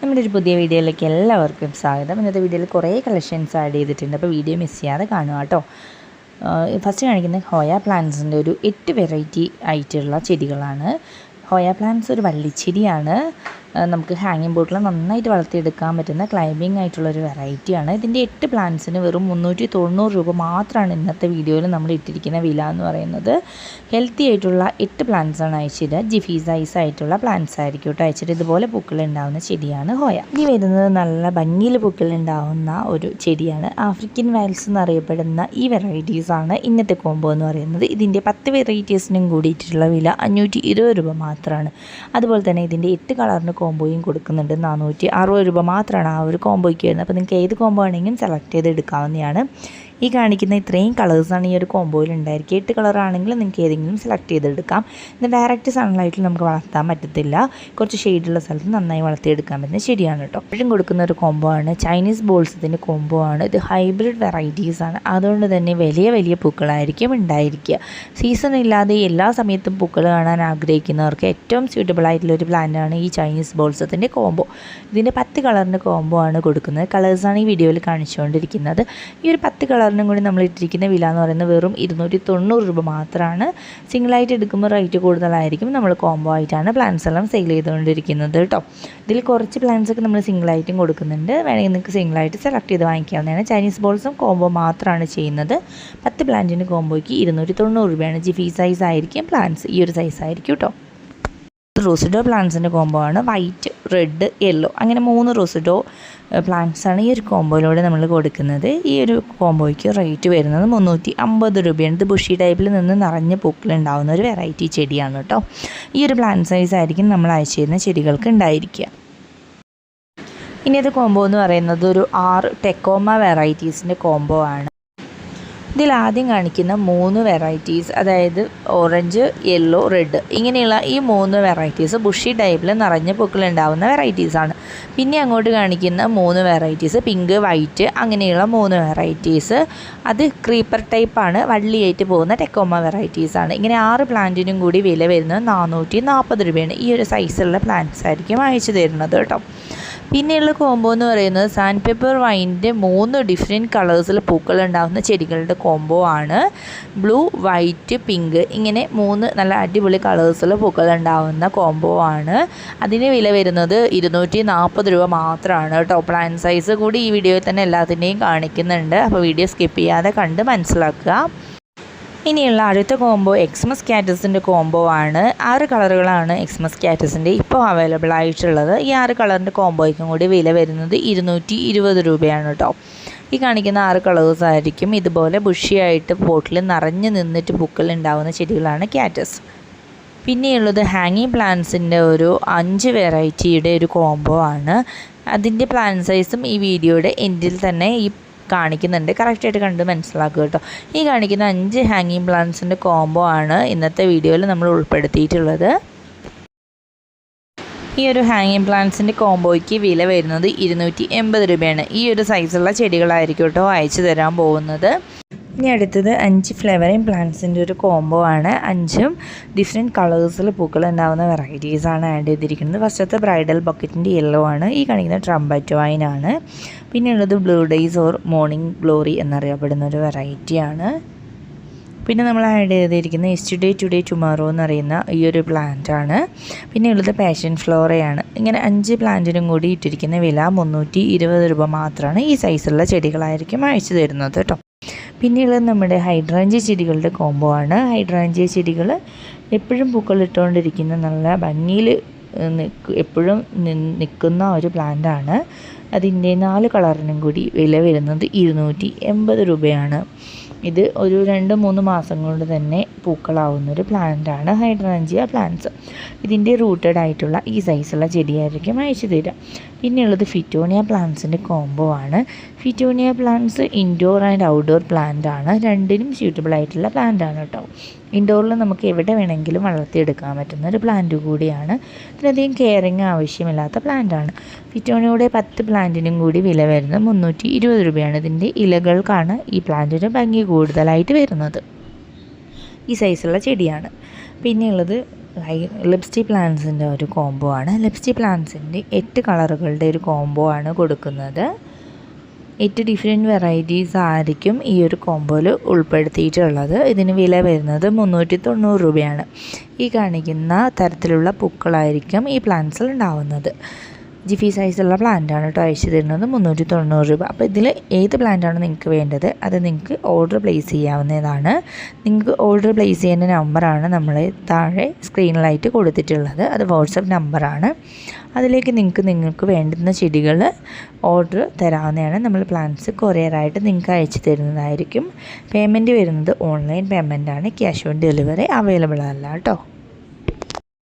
നമ്മുടെ ഒരു പുതിയ വീഡിയോയിലേക്ക് എല്ലാവർക്കും സ്വാഗതം. ഇന്നത്തെ വീഡിയോയിൽ കുറേ കളക്ഷൻസ് ആഡ് ചെയ്തിട്ടുണ്ട്. അപ്പോൾ വീഡിയോ മിസ് ചെയ്യാതെ കാണുക കേട്ടോ. ഫസ്റ്റ് കാണിക്കുന്നത് ഹോയ പ്ലാന്റ്സിന്റെ ഒരു എട്ട് വെറൈറ്റി ആയിട്ടുള്ള ചെടികളാണ്. ഹോയ പ്ലാന്റ്സ് ഒരു വള്ളിച്ചെടിയാണ്. നമുക്ക് ഹാങ്ങിങ് ബോട്ടിൽ നന്നായിട്ട് വളർത്തിയെടുക്കാൻ പറ്റുന്ന ക്ലൈമ്പിംഗ് ഒരു വെറൈറ്റിയാണ് ഇതിന്റെ എട്ട് പ്ലാന്റ്സിന് വെറും മുന്നൂറ്റി തൊണ്ണൂറ് രൂപ മാത്രമാണ് ഇന്നത്തെ വീഡിയോയിൽ നമ്മൾ ഇട്ടിരിക്കുന്ന വില എന്ന് പറയുന്നത്. ഹെൽത്തി ആയിട്ടുള്ള എട്ട് പ്ലാന്റ്സ് ആണ് അയച്ചത് ജിഫീസൈസ് ആയിട്ടുള്ള പ്ലാന്റ്സ് ആയിരിക്കും കേട്ടോ അയച്ചിട്ട് ഇതുപോലെ പൂക്കൾ ഉണ്ടാവുന്ന ചെടിയാണ് ഹോയ ഇനി വരുന്നത് നല്ല ഭംഗിയിൽ പൂക്കൾ ഉണ്ടാവുന്ന ഒരു ചെടിയാണ്. ആഫ്രിക്കൻ വയൽസ് എന്നറിയപ്പെടുന്ന ഈ വെറൈറ്റീസ് ആണ് ഇന്നത്തെ കോംബോ എന്ന് പറയുന്നത്. ഇതിന്റെ പത്ത് വെറൈറ്റീസിനും കൂടിയിട്ടുള്ള വില അഞ്ഞൂറ്റി ഇരുപത് രൂപ മാത്രമാണ് അതുപോലെ തന്നെ ഇതിന്റെ എട്ട് കളറിന് കോംബോയും കൊടുക്കുന്നുണ്ട്. നാനൂറ്റി അറുപത് രൂപ മാത്രമാണ് ആ ഒരു കോംബോയ്ക്ക് വരുന്നത്. അപ്പോൾ നിങ്ങൾക്ക് ഏത് കോംബോ ആണെങ്കിലും സെലക്ട് ചെയ്ത് എടുക്കാവുന്നതാണ് ഈ കാണിക്കുന്ന ഇത്രയും കളേഴ്സാണ് ഈ ഒരു കോമ്പോയിൽ ഉണ്ടായിരിക്കുക. എട്ട് കളറാണെങ്കിൽ നിങ്ങൾക്ക് ഏതെങ്കിലും സെലക്ട് ചെയ്തെടുക്കാം. ഇത് ഡയറക്റ്റ് സൺലൈറ്റിൽ നമുക്ക് വളർത്താൻ പറ്റത്തില്ല. കുറച്ച് ഷെയ്ഡുള്ള സ്ഥലത്ത് നന്നായി വളർത്തിയെടുക്കാൻ പറ്റുന്നത് ശരിയാണ് കേട്ടോ. എപ്പോഴും കൊടുക്കുന്ന ഒരു കോമ്പോ ആണ്. ചൈനീസ് ബോൾസത്തിന്റെ കോമ്പോ ആണ്. ഇത് ഹൈബ്രിഡ് വെറൈറ്റീസ് ആണ്. അതുകൊണ്ട് തന്നെ വലിയ വലിയ പൂക്കളായിരിക്കും ഉണ്ടായിരിക്കുക. സീസൺ ഇല്ലാതെ എല്ലാ സമയത്തും പൂക്കൾ കാണാൻ ആഗ്രഹിക്കുന്നവർക്ക് ഏറ്റവും സ്യൂട്ടബിൾ ആയിട്ടുള്ള ഒരു പ്ലാന്റാണ് ഈ ചൈനീസ് ബോൾസത്തിന്റെ കോമ്പോ ഇതിന്റെ പത്ത് കളറിന്റെ കോമ്പോ ആണ് കൊടുക്കുന്നത്. കളേഴ്സാണ് ഈ വീഡിയോയിൽ കാണിച്ചുകൊണ്ടിരിക്കുന്നത്. ഈ ഒരു പത്ത് കളറിനും കൂടി നമ്മൾ ഇട്ടിരിക്കുന്ന വില എന്ന് പറയുന്നത് വെറും ഇരുന്നൂറ്റി തൊണ്ണൂറ് രൂപ മാത്രമാണ്. സിംഗിളായിട്ട് എടുക്കുമ്പോൾ റേറ്റ് കൂടുതലായിരിക്കും. നമ്മൾ കോംബോ ആയിട്ടാണ് പ്ലാൻസ് എല്ലാം സെയിൽ ചെയ്തുകൊണ്ടിരിക്കുന്നത് കേട്ടോ. ഇതിൽ കുറച്ച് പ്ലാൻസ് ഒക്കെ നമ്മൾ സിംഗിളായിട്ടും കൊടുക്കുന്നുണ്ട്. വേണമെങ്കിൽ നിങ്ങൾക്ക് സിംഗിളായിട്ട് സെലക്ട് ചെയ്ത് വാങ്ങിക്കാവുന്നതാണ്. ചൈനീസ് ബോൾസും കോംബോ മാത്രമാണ് ചെയ്യുന്നത്. പത്ത് പ്ലാന്റിന് കോംബോയ്ക്ക് ഇരുന്നൂറ്റി തൊണ്ണൂറ് രൂപയാണ്. ജിഫി സൈസ് ആയിരിക്കും. പ്ലാൻസ് ഈ ഒരു സൈസ് ആയിരിക്കും കേട്ടോ. റോസിഡോ പ്ലാന്റ്സിന്റെ കോംബോ ആണ്. വൈറ്റ് റെഡ് യെല്ലോ അങ്ങനെ മൂന്ന് റോസിഡോ പ്ലാന്റ്സാണ് ഈ ഒരു കോംബോയിലൂടെ നമ്മൾ കൊടുക്കുന്നത്. ഈ ഒരു കോംബോയ്ക്ക് റേറ്റ് വരുന്നത് മുന്നൂറ്റി അമ്പത് രൂപയാണ്. ഇത് ബുഷി ടൈപ്പിൽ നിന്ന് നിറഞ്ഞ പൂക്കളുണ്ടാവുന്ന ഒരു വെറൈറ്റി ചെടിയാണ് കേട്ടോ ഈ ഒരു പ്ലാന്റ് സൈസ് ആയിരിക്കും നമ്മൾ അയച്ചു തരുന്ന ചെടികൾക്ക് ഉണ്ടായിരിക്കുക. ഇനി അത് കോംബോ എന്ന് പറയുന്നത് ഒരു ആറ് ടെക്കോമ വെറൈറ്റീസിന്റെ കോംബോ ആണ്. ഇതിൽ ആദ്യം കാണിക്കുന്ന മൂന്ന് വെറൈറ്റീസ് അതായത് ഓറഞ്ച് യെല്ലോ റെഡ് ഇങ്ങനെയുള്ള ഈ മൂന്ന് വെറൈറ്റീസ് ബുഷി ടൈപ്പിൽ നിറഞ്ഞ പൂക്കൾ ഉണ്ടാവുന്ന വെറൈറ്റീസാണ് പിന്നെ അങ്ങോട്ട് കാണിക്കുന്ന മൂന്ന് വെറൈറ്റീസ് പിങ്ക് വൈറ്റ് അങ്ങനെയുള്ള മൂന്ന് വെറൈറ്റീസ് അത് ക്രീപ്പർ ടൈപ്പാണ് വള്ളിയായിട്ട് പോകുന്ന ടെക്കോമ വെറൈറ്റീസാണ് ഇങ്ങനെ ആറ് പ്ലാന്റിനും കൂടി വില വരുന്നത് നാനൂറ്റി നാൽപ്പത് രൂപയാണ്. ഈ ഒരു സൈസുള്ള പ്ലാന്റ്സ് ആയിരിക്കും അയച്ചു തരുന്നത് കേട്ടോ. പിന്നെയുള്ള കോംബോ എന്ന് പറയുന്നത് സാൻഡ് പേപ്പർ വൈന്റെ മൂന്ന് ഡിഫറെന്റ് കളേഴ്സിൽ പൂക്കൾ ഉണ്ടാകുന്ന ചെടികളുടെ കോംബോ ആണ്. ബ്ലൂ വൈറ്റ് പിങ്ക് ഇങ്ങനെ മൂന്ന് നല്ല അടിപൊളി കളേഴ്സിൽ പൂക്കൾ ഉണ്ടാകുന്ന കോംബോ ആണ്. അതിന് വില വരുന്നത് ഇരുന്നൂറ്റി നാൽപ്പത് രൂപ മാത്രമാണ് കേട്ടോ. പ്ലാൻ സൈസ് കൂടി ഈ വീഡിയോയിൽ തന്നെ എല്ലാത്തിന്റെയും കാണിക്കുന്നുണ്ട്. അപ്പോൾ വീഡിയോ സ്കിപ്പ് ചെയ്യാതെ കണ്ട് മനസ്സിലാക്കുക. ഇനിയുള്ള അടുത്ത കോംബോ എക്സ്മസ് കാറ്റസിന്റെ കോംബോ ആണ്. ആറ് കളറുകളാണ് എക്സ്മസ് കാറ്റസിന്റെ ഇപ്പോൾ അവൈലബിൾ ആയിട്ടുള്ളത്. ഈ ആറ് കളറിന്റെ കോംബോയ്ക്കും കൂടി വില വരുന്നത് ഇരുന്നൂറ്റി ഇരുപത് രൂപയാണ് കേട്ടോ ഈ കാണിക്കുന്ന ആറ് കളേഴ്സ് ആയിരിക്കും. ഇതുപോലെ ബുഷിയായിട്ട് പോട്ടിൽ നിറഞ്ഞു നിന്നിട്ട് പൂക്കൾ ഉണ്ടാവുന്ന ചെടികളാണ് കാറ്റസ് പിന്നെയുള്ളത് ഹാങ്ങിങ് പ്ലാന്റ്സിന്റെ ഒരു അഞ്ച് വെറൈറ്റിയുടെ ഒരു കോംബോ ആണ്. അതിന്റെ പ്ലാൻ സൈസും ഈ വീഡിയോയുടെ എൻഡിൽ തന്നെ ഈ കാണിക്കുന്നുണ്ട്. കറക്റ്റായിട്ട് കണ്ട് മനസ്സിലാക്കുക കേട്ടോ. ഈ കാണിക്കുന്ന അഞ്ച് ഹാങ്ങിങ് പ്ലാന്റ്സിന്റെ കോംബോ ആണ് ഇന്നത്തെ വീഡിയോയിൽ നമ്മൾ ഉൾപ്പെടുത്തിയിട്ടുള്ളത്. ഈ ഒരു ഹാങ്ങിങ് പ്ലാന്റ്സിന്റെ കോംബോയ്ക്ക് വില വരുന്നത് ഇരുന്നൂറ്റി എൺപത് രൂപയാണ്. ഈ ഒരു സൈസുള്ള ചെടികളായിരിക്കും കേട്ടോ അയച്ചു തരാൻ പോകുന്നത്. ഇനി അടുത്തത് അഞ്ച് ഫ്ലവറിങ് പ്ലാന്റ്സിന്റെ ഒരു കോംബോ ആണ്. അഞ്ചും ഡിഫറെന്റ് കളേഴ്സിൽ പൂക്കൾ ഉണ്ടാകുന്ന വെറൈറ്റീസാണ് ആഡ് ചെയ്തിരിക്കുന്നത്. ഫസ്റ്റത്തെ ബ്രൈഡൽ ബക്കറ്റിന്റെ യെല്ലോ ആണ്. ഈ കാണിക്കുന്ന ട്രംബറ്റ് വൈൻ ആണ്. പിന്നെ ഉള്ളത് blue days or morning glory എന്നറിയപ്പെടുന്ന ഒരു വെറൈറ്റിയാണ് പിന്നെ നമ്മൾ ആഡ് ചെയ്തിരിക്കുന്ന എസ്റ്റുഡേ ടുഡേ ടുമാറോ എന്ന് പറയുന്ന ഈ ഒരു പ്ലാന്റ് ആണ്. പിന്നെ ഉള്ളത് പാഷൻ ഫ്ലോറയാണ് ഇങ്ങനെ അഞ്ച് പ്ലാന്റിനും കൂടി ഇട്ടിരിക്കുന്ന വില മുന്നൂറ്റി ഇരുപത് രൂപ മാത്രമാണ് ഈ സൈസുള്ള ചെടികളായിരിക്കും അയച്ചു തരുന്നത് കേട്ടോ. പിന്നെയുള്ളത് നമ്മുടെ ഹൈഡ്രാഞ്ചി ചെടികളുടെ കോംബോ ആണ്. ഹൈഡ്രാഞ്ചി ചെടികൾ എപ്പോഴും പൂക്കളിട്ടുകൊണ്ടിരിക്കുന്ന നല്ല ഭംഗിയിൽ എപ്പോഴും നിൽക്കുന്ന ഒരു പ്ലാന്റാണ് അതിന്റെ നാല് കളറിനും കൂടി വില വരുന്നത് ഇരുന്നൂറ്റി എൺപത് രൂപയാണ്. ഇത് ഒരു രണ്ട് മൂന്ന് മാസം കൊണ്ട് തന്നെ പൂക്കളാവുന്ന ഒരു പ്ലാന്റാണ് ഹൈഡ്രാഞ്ചിയ പ്ലാന്റ്സ് ഇതിന്റെ റൂട്ടഡ് ആയിട്ടുള്ള ഈ സൈസുള്ള ചെടിയായിരിക്കും അയച്ചു തരിക. പിന്നെയുള്ളത് ഫിറ്റോണിയ പ്ലാന്റ്സിന്റെ കോംബോ ആണ്. Fittonia plants indoor and outdoor plant ആണ്. രണ്ടിനും സ്യൂട്ടബിൾ ആയിട്ടുള്ള പ്ലാന്റ് ആണ് കേട്ടോ ഇൻഡോറിൽ നമുക്ക് എവിടെ വേണമെങ്കിലും വളർത്തിയെടുക്കാൻ പറ്റുന്ന ഒരു പ്ലാന്റ് കൂടിയാണ്. ഇതിനധികം കെയറിങ് ആവശ്യമില്ലാത്ത പ്ലാന്റ് ആണ്. ഫിറ്റോണിയുടെ പത്ത് പ്ലാന്റിനും കൂടി വില വരുന്നത് മുന്നൂറ്റി ഇരുപത് രൂപയാണ്. ഇതിന്റെ ഇലകൾക്കാണ് ഈ പ്ലാന്റിന് ഭംഗി കൂടുതലായിട്ട് വരുന്നത്. ഈ സൈസുള്ള ചെടിയാണ്. പിന്നെയുള്ളത് ലിപ്സ്റ്റിക് പ്ലാന്റ്സിന്റെ ഒരു കോംബോ ആണ്. ലിപ്സ്റ്റിക് പ്ലാന്റ്സിന്റെ എട്ട് കളറുകളുടെ ഒരു കോംബോ ആണ് കൊടുക്കുന്നത്. എട്ട് ഡിഫറെന്റ് വെറൈറ്റീസ് ആയിരിക്കും ഈ ഒരു കോംബോയിൽ ഉൾപ്പെടുത്തിയിട്ടുള്ളത്. ഇതിന് വില വരുന്നത് മുന്നൂറ്റി തൊണ്ണൂറ് രൂപയാണ്. ഈ കാണിക്കുന്ന തരത്തിലുള്ള പൂക്കളായിരിക്കും ഈ പ്ലാന്റ്സിൽ ഉണ്ടാവുന്നത്. ജിഫി സൈസുള്ള പ്ലാന്റാണ് കേട്ടോ അയച്ചു തരുന്നത്. മുന്നൂറ്റി തൊണ്ണൂറ് രൂപ. അപ്പോൾ ഇതിൽ ഏത് പ്ലാന്റാണ് നിങ്ങൾക്ക് വേണ്ടത്? അത് നിങ്ങൾക്ക് ഓർഡർ പ്ലേസ് ചെയ്യാവുന്നതാണ്. നിങ്ങൾക്ക് ഓർഡർ പ്ലേസ് ചെയ്യുന്ന നമ്പറാണ് നമ്മൾ താഴെ സ്ക്രീനിലായിട്ട് കൊടുത്തിട്ടുള്ളത്. അത് വാട്സപ്പ് നമ്പറാണ് അതിലേക്ക് നിങ്ങൾക്ക് നിങ്ങൾക്ക് വേണ്ടുന്ന ചെടികൾ ഓർഡർ തരാവുന്നതാണ്. നമ്മൾ പ്ലാന്റ്സ് കൊറിയറായിട്ട് നിങ്ങൾക്ക് അയച്ചു തരുന്നതായിരിക്കും. പേയ്മെന്റ് വരുന്നത് ഓൺലൈൻ പേയ്മെന്റാണ് ക്യാഷ് ഓൺ ഡെലിവറി അവൈലബിൾ അല്ല കേട്ടോ.